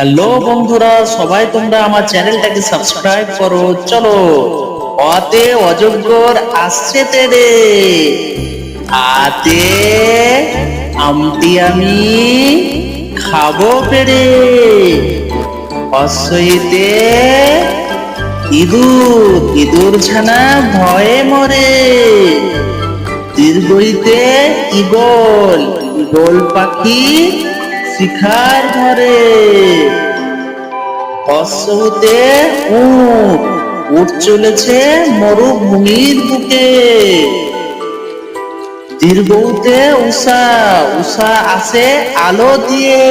Hello বন্ধুরা, সবাই তোমরা আমার চ্যানেলটাকে সাবস্ক্রাইব করো। চলো অতে অযোগ্যর আসছে তেরে আতে আমটি আমি খাব পেরে অশ্বইতে ইঁদুর ইঁদুর ছানা ভয়ে মরে। দীর্ঘইতে ইগল ইগল পাখি শিখার ধরে অশ্বতে উট উট চলেছে মরুভূমির বুকে। দীর্ঘতে উষা উষা আসে আলো দিয়ে।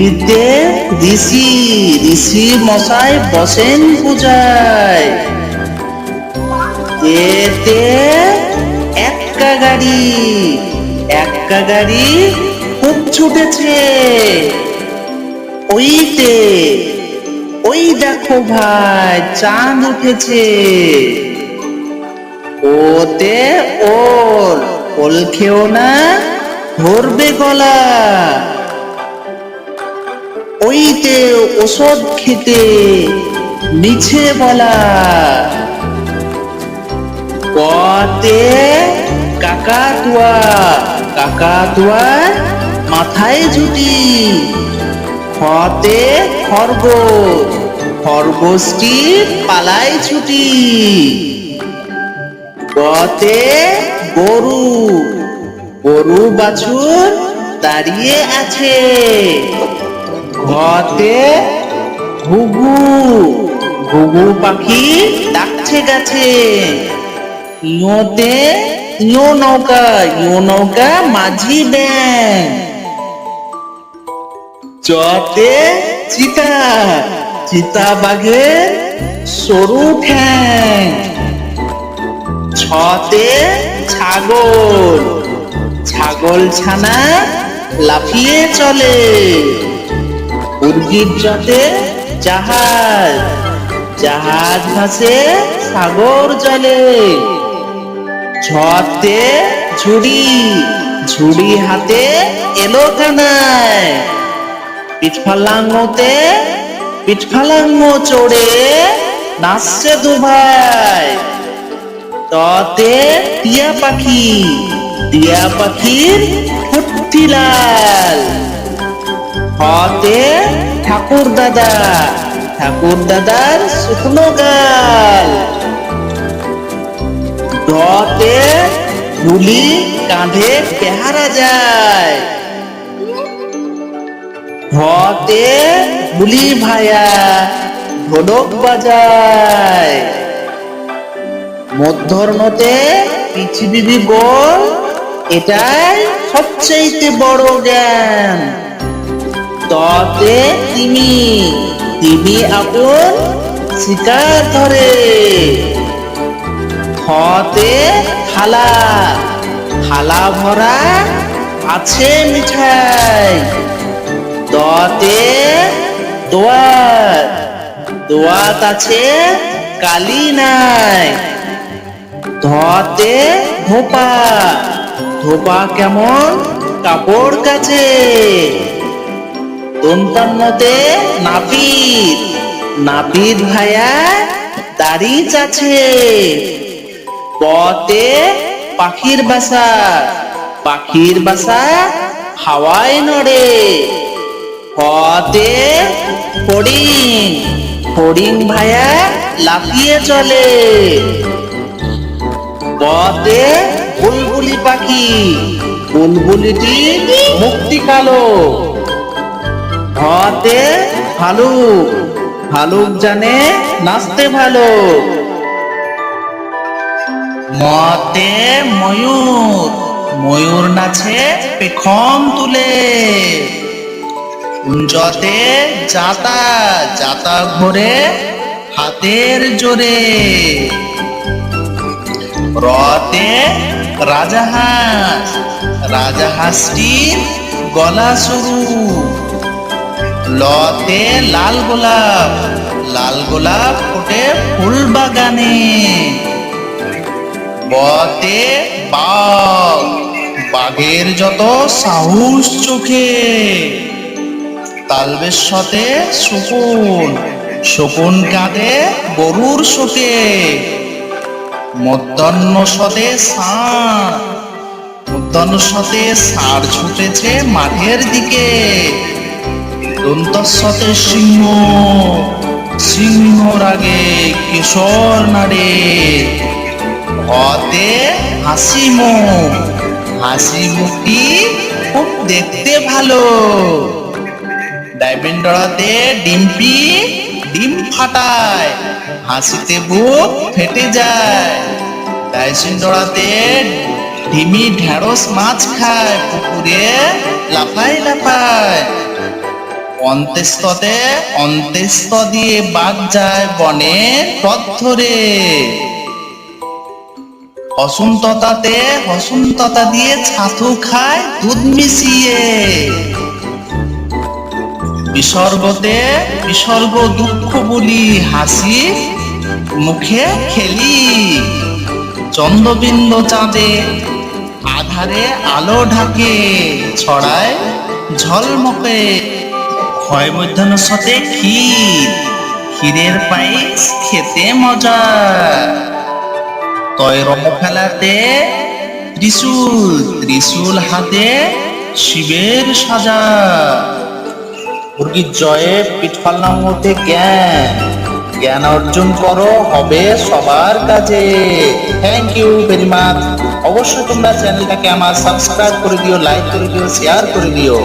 ঋতে ঋষি ঋষি মশাই বসেন পূজায়। এতে একটা গাড়ি এক্কা গাড়ি খুব ছুটেছে। ওইতে, ওই দেখো ভাই, চাঁদ উঠেছে। ওতে ওল ওল খেও না ধরবে গলা। ওইতে ওষুধ খেতে মিছে বলা। কতে কাকাতুয়া কাকাতুয়ার মাথায় জুটি। ফতে খরগোশ, খরগোশটি পালায় ছুটি। গতে গরু গরু বাছুর দাঁড়িয়ে আছে। ঘতে ঘুঘু ঘুঘু পাখি ডাকছে গাছে। ইয়োতে ইয়ো নৌকা ইয়ো নৌকা মাঝি ব্যাং। চতে চিতা চিতা বাঘের সরু ঠ্যাং। ছতে ছাগল ছাগল ছানা লাফিয়ে চলে। উর্গির জতে জাহাজ জাহাজ ভাসে সাগর জলে। ঝতে ঝুড়ি ঝুড়ি হাতে এলো কানায় পিঠফালাঙ্গতে পিঠফালাঙ্গ চড়ে নাচছে দু ভাই ততে টিয়া পাখি, টিয়া পাখির ফুটতি লাল। হতে ঠাকুর দাদা, ঠাকুর দাদার শুকনো গাল। ধতে ঝুলি কাঁধে পেহারা যায়। হতে ঝুলি ভায়া ঢোলক বাজায়। মধ্যর্ণতে পৃথিবী গোল এটাই সবচেয়ে বড় জ্ঞান। ততে তিমি তিমি আপন শিকার ধরে। হতে থালা থালা ভরা আছে মিঠাই। দতে দোয়াত দোয়াত আছে কালি নাই। ধতে ধোপা। ধোপা কেমন কাপড় কাছে দন্তান্নতে নাপিত। নাপিত ভাইয়া দাড়ি চাছে পতে পাখির বাসা পাখির বাসা হাওয়ায় নড়ে। হতে হরিণ হরিণ ভাইয়া লাফিয়ে চলে। পতে বুলবুলি পাখি, বুলবুলিটি মুক্তি কালো। হতে ভালুক ভালুক জানে নাচতে ভালো। মতে ময়ূর ময়ূর নাচে পেখম তুলে। কুঞ্জতে যাতা যাতা ঘোরে হাতের জোরে। রতে রাজাহাঁস রাজাহাঁসটির গলা সরু। লতে লাল গোলাপ লাল গোলাপ ফোটে ফুল বাগানে। বতে বাঘ। বাঘের যত সাহস চোখে তালবেশতে শকুন। শকুন কাঁদে গরুর শোকে মধ্যাহ্ন সদে ষাঁড় মধ্যাহ্ন সদে ষাঁড় ছুটেছে মাঠের দিকে। দন্তস্বতে সিংহ সিংহর আগে কিশোর নাড়ে হতে হাসি মুখ হাসি মুখটি খুব দেখতে ভালো। ডাইবেন্ডরাতে ডিম্পি ডিম ফাটায়। হাসিতে বুক ফেটে যায়। ডাইসিন্ডরাতে ডিমি ঢেঁড়স মাছ খায়। পুকুরে লাফায় লাফায়। অন্তেস্ততে অন্তেস্ত দিয়ে বাঘ যায় বনে পথ ধরে। হসন্ততাতে হসন্ততা দিয়ে ছাতু খায় দুধ মিশিয়ে। বিসর্গতে, বিসর্গ দুঃখ বলি হাসি মুখে খেলি। চন্দ্রবিন্দু চাঁদে আধারে আলো ঢাকে, ছড়ায় ঝলমকে ক্ষয় মধ্যাহ্ন সাথে ক্ষীর, ক্ষীরের পায়েস খেতে মজা। তয় রং খেলাতে ত্রিশূল ত্রিশূল হাতে শিবের সাজা। মুরগির জয়ে পিঠপাল্লার মধ্যে জ্ঞান। জ্ঞান অর্জন করো, হবে সবার কাজে। থ্যাংক ইউ ভেরি মাচ অবশ্যই তোমরা চ্যানেলটাকে আমার সাবস্ক্রাইব করে দিও লাইক করে দিও শেয়ার করে দিও।